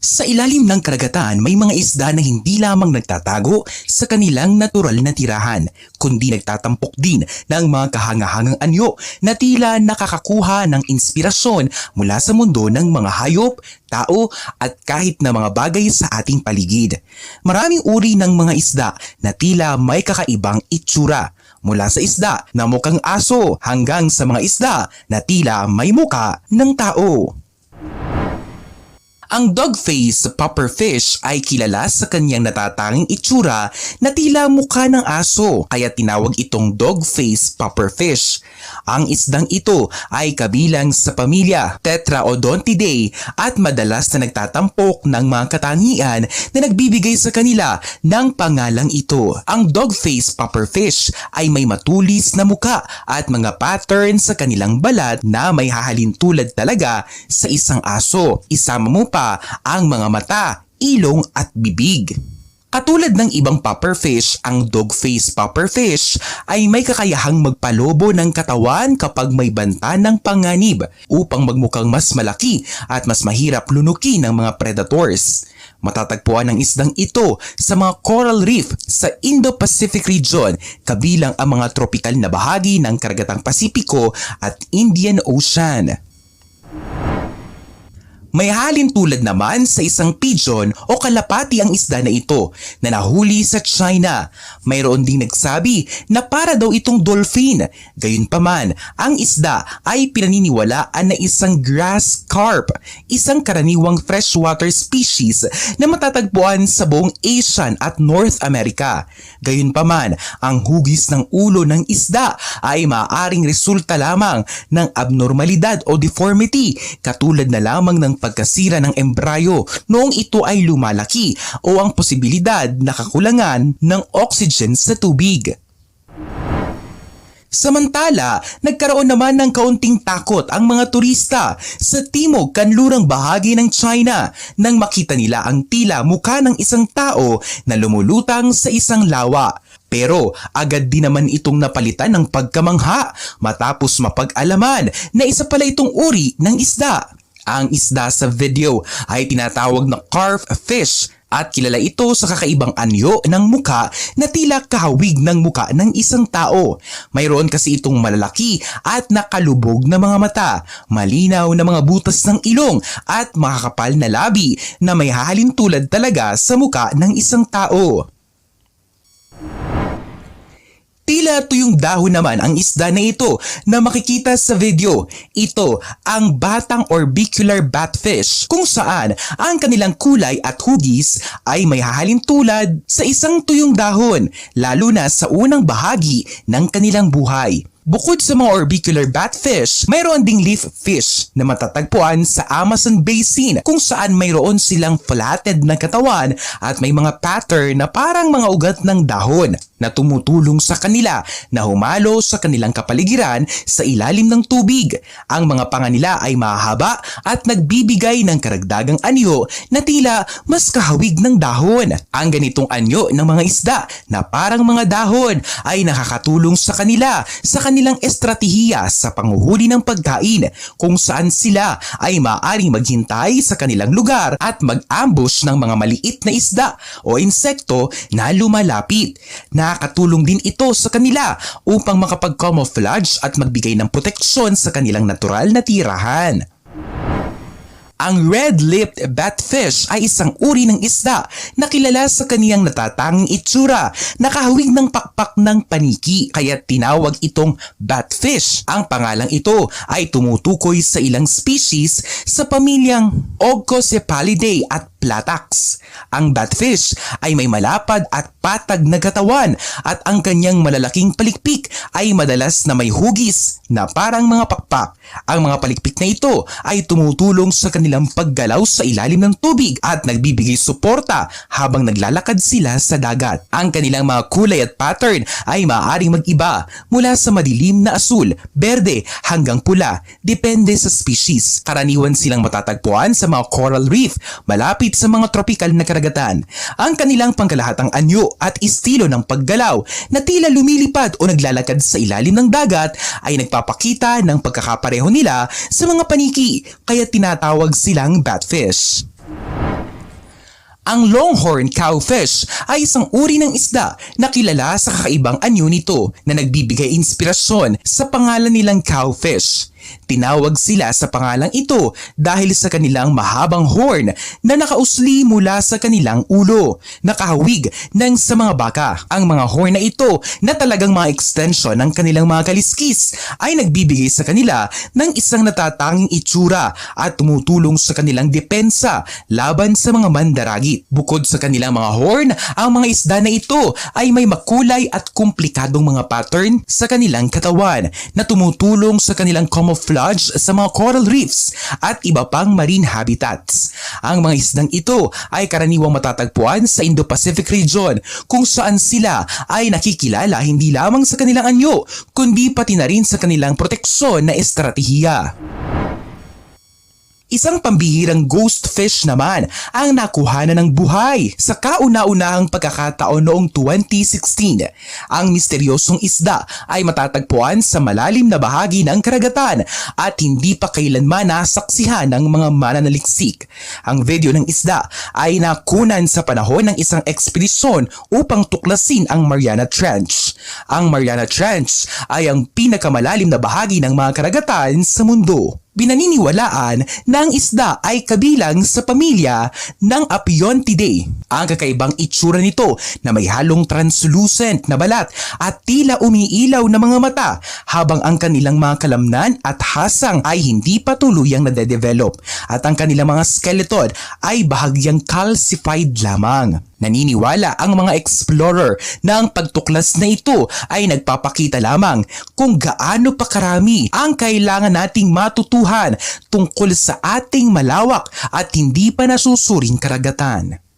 Sa ilalim ng karagatan, may mga isda na hindi lamang nagtatago sa kanilang natural na tirahan, kundi nagtatampok din ng mga kahangahangang anyo na tila nakakakuha ng inspirasyon mula sa mundo ng mga hayop, tao at kahit na mga bagay sa ating paligid. Maraming uri ng mga isda na tila may kakaibang itsura mula sa isda na mukhang aso hanggang sa mga isda na tila may muka ng tao. Ang dogface pufferfish ay kilala sa kanyang natatanging itsura na tila mukha ng aso kaya tinawag itong dogface pufferfish. Ang isdang ito ay kabilang sa pamilya Tetraodontidae at madalas na nagtatampok ng mga katangian na nagbibigay sa kanila ng pangalang ito. Ang dogface pufferfish ay may matulis na muka at mga pattern sa kanilang balat na may hahalin tulad talaga sa isang aso. Isama mo pa ang mga mata, ilong at bibig. Katulad ng ibang pufferfish, ang dogface pufferfish ay may kakayahang magpalobo ng katawan kapag may banta ng panganib upang magmukhang mas malaki at mas mahirap lunukin ng mga predators. Matatagpuan ang isdang ito sa mga coral reef sa Indo-Pacific region kabilang ang mga tropikal na bahagi ng karagatang Pasipiko at Indian Ocean. May halin tulad naman sa isang pigeon o kalapati ang isda na ito na nahuli sa China. Mayroon ding nagsabi na para daw itong dolphin. Gayunpaman, ang isda ay pinaniniwalaan na isang grass carp, isang karaniwang freshwater species na matatagpuan sa buong Asian at North America. Gayunpaman, ang hugis ng ulo ng isda ay maaaring resulta lamang ng abnormalidad o deformity katulad na lamang ng pagkasira ng embryo noong ito ay lumalaki o ang posibilidad na kakulangan ng oxygen sa tubig. Samantala, nagkaroon naman ng kaunting takot ang mga turista sa timog kanlurang bahagi ng China nang makita nila ang tila mukha ng isang tao na lumulutang sa isang lawa. Pero agad din naman itong napalitan ng pagkamangha matapos mapag-alaman na isa pala itong uri ng isda. Ang isda sa video ay tinatawag na carp fish at kilala ito sa kakaibang anyo ng muka na tila kahawig ng muka ng isang tao. Mayroon kasi itong malalaki at nakalubog na mga mata, malinaw na mga butas ng ilong at makakapal na labi na may hahalin tulad talaga sa muka ng isang tao. Tila tuyong dahon naman ang isda na ito na makikita sa video. Ito ang batang orbicular batfish kung saan ang kanilang kulay at hugis ay may hahalin tulad sa isang tuyong dahon lalo na sa unang bahagi ng kanilang buhay. Bukod sa mga orbicular batfish, mayroon ding leaf fish na matatagpuan sa Amazon Basin kung saan mayroon silang flatted na katawan at may mga pattern na parang mga ugat ng dahon na tumutulong sa kanila na humalo sa kanilang kapaligiran sa ilalim ng tubig. Ang mga panga nila ay mahaba at nagbibigay ng karagdagang anyo na tila mas kahawig ng dahon. Ang ganitong anyo ng mga isda na parang mga dahon ay nakakatulong sa kanila sa kanilang estratehiya sa panguhuli ng pagkain kung saan sila ay maaaring maghintay sa kanilang lugar at mag-ambush ng mga maliit na isda o insekto na lumalapit. Nakakatulong din ito sa kanila upang makapag-camouflage at magbigay ng proteksyon sa kanilang natural na tirahan. Ang red-lipped batfish ay isang uri ng isda na kilala sa kaniyang natatanging itsura na kahawig ng pakpak ng paniki kaya tinawag itong batfish. Ang pangalang ito ay tumutukoy sa ilang species sa pamilyang Ogcocephalidae at Platax. Ang batfish ay may malapad at patag na katawan at ang kanyang malalaking palikpik ay madalas na may hugis na parang mga pakpak. Ang mga palikpik na ito ay tumutulong sa kanilang paggalaw sa ilalim ng tubig at nagbibigay suporta habang naglalakad sila sa dagat. Ang kanilang mga kulay at pattern ay maaaring mag-iba mula sa madilim na asul, berde hanggang pula, depende sa species. Karaniwan silang matatagpuan sa mga coral reef malapit sa mga tropical na karagatan. Ang kanilang pangkalahatang anyo at estilo ng paggalaw na tila lumilipad o naglalakad sa ilalim ng dagat ay nagpapakita ng pagkakapareho nila sa mga paniki kaya tinatawag silang batfish. Ang longhorn cowfish ay isang uri ng isda na kilala sa kakaibang anyo nito na nagbibigay inspirasyon sa pangalan nilang cowfish. Tinawag sila sa pangalang ito dahil sa kanilang mahabang horn na nakausli mula sa kanilang ulo, nakahawig ng sa mga baka. Ang mga horn na ito na talagang mga extension ng kanilang mga kaliskis ay nagbibigay sa kanila ng isang natatanging itsura at tumutulong sa kanilang depensa laban sa mga mandaragit. Bukod sa kanilang mga horn, ang mga isda na ito ay may makulay at komplikadong mga pattern sa kanilang katawan na tumutulong sa kanilang camouflage sa mga coral reefs at iba pang marine habitats. Ang mga isdang ito ay karaniwang matatagpuan sa Indo-Pacific region kung saan sila ay nakikilala hindi lamang sa kanilang anyo kundi pati na rin sa kanilang proteksyon na estratehiya. Isang pambihirang ghost fish naman ang nakuha na ng buhay sa kauna-unahang pagkakataon noong 2016. Ang misteryosong isda ay matatagpuan sa malalim na bahagi ng karagatan at hindi pa kailanman nasaksihan ng mga mananaliksik. Ang video ng isda ay nakunan sa panahon ng isang ekspedisyon upang tuklasin ang Mariana Trench. Ang Mariana Trench ay ang pinakamalalim na bahagi ng mga karagatan sa mundo. Binaniniwalaan na ang isda ay kabilang sa pamilya ng Apiontidae. Ang kakaibang itsura nito na may halong translucent na balat at tila umiilaw na mga mata habang ang kanilang mga kalamnan at hasang ay hindi pa tuluyang nade-develop at ang kanilang mga skeleton ay bahagyang calcified lamang. Naniniwala ang mga explorer na ang pagtuklas na ito ay nagpapakita lamang kung gaano pa karami ang kailangan nating matutuhan tungkol sa ating malawak at hindi pa nasusuring karagatan.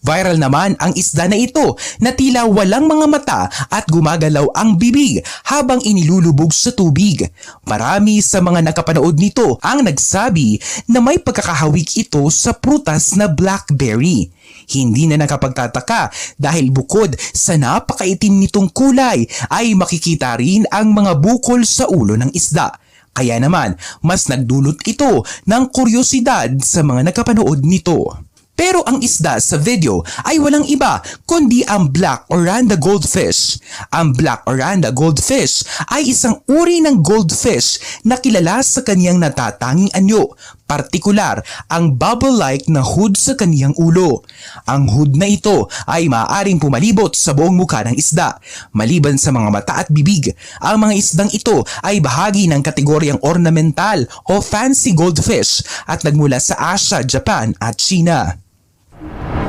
Viral naman ang isda na ito na tila walang mga mata at gumagalaw ang bibig habang inilulubog sa tubig. Marami sa mga nakapanood nito ang nagsabi na may pagkakahawig ito sa prutas na blackberry. Hindi na nakapagtataka dahil bukod sa napakaitim nitong kulay ay makikita rin ang mga bukol sa ulo ng isda. Kaya naman, mas nagdulot ito ng kuryosidad sa mga nakapanood nito. Pero ang isda sa video ay walang iba kundi ang Black Oranda Goldfish. Ang Black Oranda Goldfish ay isang uri ng goldfish na kilala sa kaniyang natatanging anyo, partikular ang bubble-like na hood sa kaniyang ulo. Ang hood na ito ay maaaring pumalibot sa buong mukha ng isda, maliban sa mga mata at bibig. Ang mga isdang ito ay bahagi ng kategoryang ornamental o fancy goldfish at nagmula sa Asia, Japan at China. Thank you.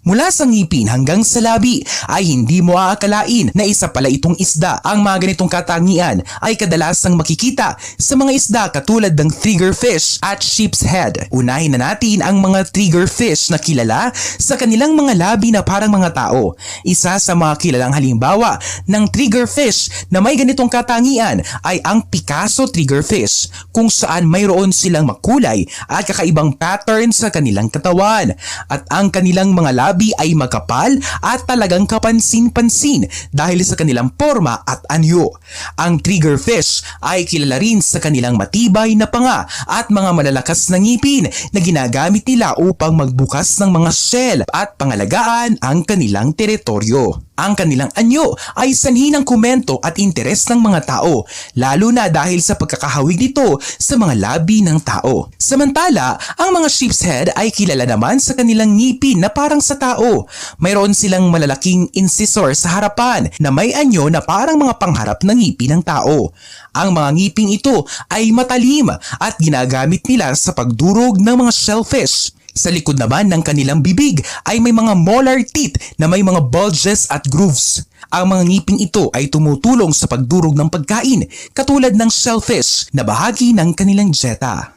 Mula sa ngipin hanggang sa labi ay hindi mo aakalain na isa pala itong isda. Ang mga ganitong katangian ay kadalasang makikita sa mga isda katulad ng triggerfish at sheep's head. Unahin na natin ang mga triggerfish na kilala sa kanilang mga labi na parang mga tao. Isa sa mga kilalang halimbawa ng triggerfish na may ganitong katangian ay ang Picasso triggerfish kung saan mayroon silang makulay at kakaibang pattern sa kanilang katawan at ang kanilang mga labi ay makapal at talagang kapansin-pansin dahil sa kanilang forma at anyo. Ang triggerfish ay kilala rin sa kanilang matibay na panga at mga malalakas na ngipin na ginagamit nila upang magbukas ng mga shell at pangalagaan ang kanilang teritoryo. Ang kanilang anyo ay sanhi ng komento at interes ng mga tao, lalo na dahil sa pagkakahawig nito sa mga labi ng tao. Samantala, ang mga sheep's head ay kilala naman sa kanilang ngipin na parang sa tao. Mayroon silang malalaking incisor sa harapan na may anyo na parang mga pangharap ng ngipin ng tao. Ang mga ngiping ito ay matalim at ginagamit nila sa pagdurog ng mga shellfish. Sa likod naman ng kanilang bibig ay may mga molar teeth na may mga bulges at grooves. Ang mga ngiping ito ay tumutulong sa pagdurog ng pagkain katulad ng shellfish na bahagi ng kanilang dieta.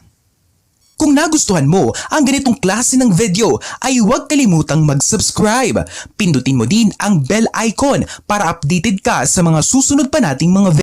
Kung nagustuhan mo ang ganitong klase ng video ay huwag kalimutang mag-subscribe. Pindutin mo din ang bell icon para updated ka sa mga susunod pa nating mga video.